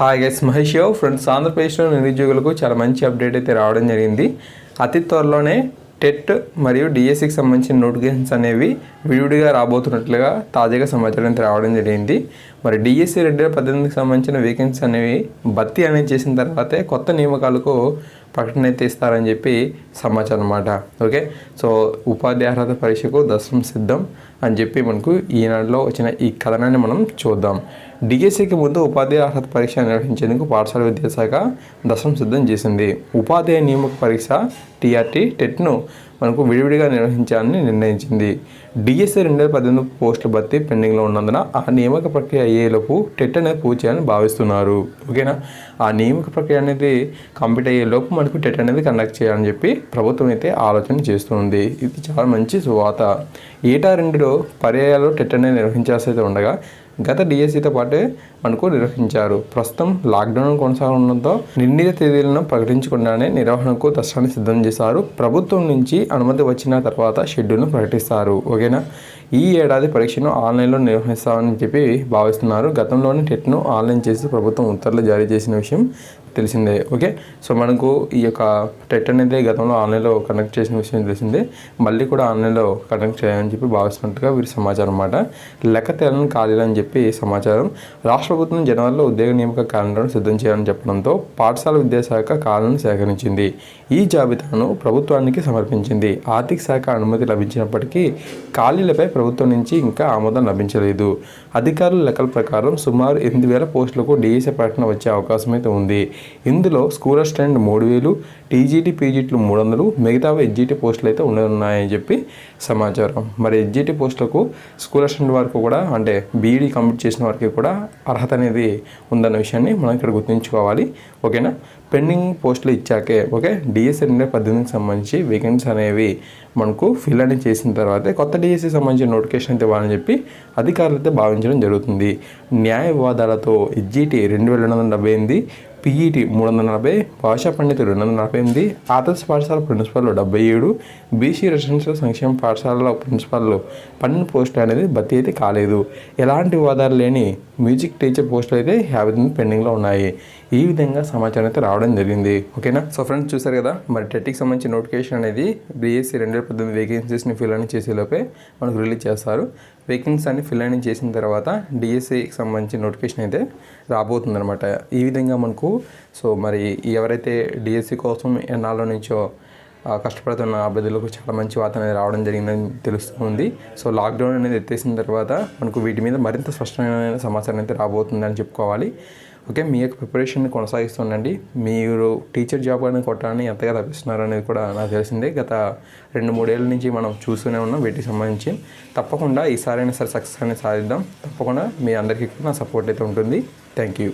Hi guys Mahesh యో friends ఆంధ్రప్రదేశ్లో నిరుద్యోగులకు చాలా మంచి అప్డేట్ అయితే రావడం జరిగింది. అతి త్వరలోనే టెట్ మరియు డిఎస్సికి సంబంధించిన నోటిఫికేషన్స్ అనేవి విడివిడిగా రాబోతున్నట్లుగా తాజాగా సమాచారం అయితే రావడం జరిగింది. మరి డిఎస్సి రెండు వేల పద్దెనిమిదికి సంబంధించిన వేకెన్సీ అనేవి భర్తీ అనేది చేసిన తర్వాతే కొత్త నియామకాలకు ప్రకటన అయితే ఇస్తారని చెప్పి సమాచారం అన్నమాట. ఓకే సో ఉపాధి అర్హత పరీక్షకు దశం సిద్ధం. అని చెప్పి మనకు ఈనాడులో వచ్చిన ఈ కథనాన్ని మనం చూద్దాం. డిఎస్సికి ముందు ఉపాధ్యాయ అర్హత పరీక్ష నిర్వహించేందుకు పాఠశాల విద్యాశాఖ దశం సిద్ధం చేసింది. ఉపాధ్యాయ నియామక పరీక్ష టీఆర్టీ టెట్ను మనకు విడివిడిగా నిర్వహించాలని నిర్ణయించింది. డిఎస్సీ రెండు వేల పద్దెనిమిది పోస్టుల భర్తీ పెండింగ్లో ఉన్నందున ఆ నియామక ప్రక్రియ అయ్యేలోపు టెట్ అనేది పూర్తి చేయాలని భావిస్తున్నారు. ఓకేనా? ఆ నియామక ప్రక్రియ అనేది కంప్లీట్ అయ్యేలోపు మనకు టెట్ అనేది కండక్ట్ చేయాలని చెప్పి ప్రభుత్వం అయితే ఆలోచన చేస్తుంది. ఇది చాలా మంచి శువాత ఏటా రెండులో పర్యాయాలు టెట్ అనేది నిర్వహించాల్సి అయితే ఉండగా గత డిఎస్సితో పాటే మనకు నిర్వహించారు. ప్రస్తుతం లాక్డౌన్ కొనసాగడంతో నిర్ణీత తేదీలను ప్రకటించకుండానే నిర్వహణకు దర్శనాన్ని సిద్ధం చేశారు. ప్రభుత్వం నుంచి అనుమతి వచ్చిన తర్వాత షెడ్యూల్ను ప్రకటిస్తారు. ఓకేనా? ఈ ఏడాది పరీక్షను ఆన్లైన్లో నిర్వహిస్తామని చెప్పి భావిస్తున్నారు. గతంలోనే టెట్ను ఆన్లైన్ చేసి ప్రభుత్వం ఉత్తర్వులు జారీ చేసిన విషయం తెలిసిందే. ఓకే? సో మనకు ఈ యొక్క టెట్ అనేది గతంలో ఆన్లైన్లో కండక్ట్ చేసిన విషయం తెలిసిందే. మళ్ళీ కూడా ఆన్లైన్లో కండక్ట్ చేయాలని చెప్పి భావిస్తున్నట్టుగా వీరి సమాచారం అన్నమాట. లెక్క తేలని ఖాళీలు అని చెప్పి సమాచారం. రాష్ట్ర ప్రభుత్వం జనవరిలో ఉద్యోగ నియామక క్యాలెండర్ను సిద్ధం చేయాలని చెప్పడంతో పాఠశాల విద్యాశాఖ ఖాళీలను సేకరించింది. ఈ జాబితాను ప్రభుత్వానికి సమర్పించింది. ఆర్థిక శాఖ అనుమతి లభించినప్పటికీ ఖాళీలపై ప్రభుత్వం నుంచి ఇంకా ఆమోదం లభించలేదు. అధికారుల లెక్కల ప్రకారం సుమారు ఎనిమిది వేల పోస్టులకు డిఎస్ఏ ప్రకటన వచ్చే అవకాశం అయితే ఉంది. ఇందులో స్కూల్ అసిస్టెంట్ మూడు వేలు టీజీటీ పీజీటీలు మూడు వందలు మిగతావి ఎడ్జిటీ పోస్టులు అయితే ఉండనున్నాయని చెప్పి సమాచారం. మరి ఎడ్జిటీ పోస్టులకు స్కూల్ అసిస్టెంట్ వరకు కూడా అంటే బీఈడీ కంప్లీట్ చేసిన వారికి కూడా అర్హత అనేది ఉందన్న విషయాన్ని మనం ఇక్కడ గుర్తుంచుకోవాలి. ఓకేనా? పెండింగ్ పోస్టులు ఇచ్చాకే ఓకే? డిఎస్సి రెండు వేల పద్దెనిమిదికి సంబంధించి వేకెన్సీ అనేవి మనకు ఫిల్ అనేది చేసిన తర్వాతే కొత్త డిఎస్సి సంబంధించిన నోటిఫికేషన్ అయితే ఇవ్వాలని చెప్పి అధికారులు అయితే భావించడం జరుగుతుంది. న్యాయ వివాదాలతో ఎడ్జిటి రెండు వేల రెండు వందల డెబ్బై ఎనిమిది పిఈటి మూడు వందల నలభై భాషా పండితులు రెండు వందల నలభై ఎనిమిది ఆదర్శ పాఠశాల ప్రిన్సిపాల్లో డెబ్బై ఏడు బీసీ రెసిడెన్షియల్ సంక్షేమ పాఠశాలలో ప్రిన్సిపాల్లో పన్నెండు పోస్టులు అనేది భర్తీ అయితే కాలేదు. ఎలాంటి వివాదాలు లేని మ్యూజిక్ టీచర్ పోస్టులు అయితే యాభై తొమ్మిది పెండింగ్లో ఉన్నాయి. ఈ విధంగా సమాచారం అయితే రావడం జరిగింది. ఓకేనా? సో ఫ్రెండ్స్ చూసారు కదా? మరి టెట్కి సంబంధించిన నోటిఫికేషన్ అనేది బీఎస్సీ రెండు వేల పద్దెనిమిది వేకెన్సీస్ని ఫిల్ అని చేసేలోపే మనకు రిలీజ్ చేస్తారు. వేకెన్స్ అన్ని ఫిల్ అయిన చేసిన తర్వాత డిఎస్సికి సంబంధించిన నోటిఫికేషన్ అయితే రాబోతుందన్నమాట. ఈ విధంగా మనకు సో మరి ఎవరైతే డిఎస్సి కోసం ఎన్నాళ్ళ నుంచో కష్టపడుతున్న అభ్యర్థులకు చాలా మంచి వార్త అనేది రావడం జరిగిందని తెలుస్తుంది సో లాక్డౌన్ అనేది ఎత్తేసిన తర్వాత మనకు వీటి మీద మరింత స్పష్టమైన సమాచారం అయితే రాబోతుందని చెప్పుకోవాలి. ఓకే మీ యొక్క ప్రిపరేషన్ కొనసాగిస్తుండండి మీరు టీచర్ జాబ్ అనేది కొట్టాలని ఎంతగా తప్పిస్తున్నారు అనేది కూడా నాకు తెలిసిందే. గత రెండు మూడేళ్ళ నుంచి మనం చూస్తూనే ఉన్నాం వీటికి సంబంధించి. తప్పకుండా ఈసారైనా సరే సక్సెస్ అనేది సాధిద్దాం. తప్పకుండా మీ అందరికీ కూడా నా సపోర్ట్ అయితే ఉంటుంది. Thank you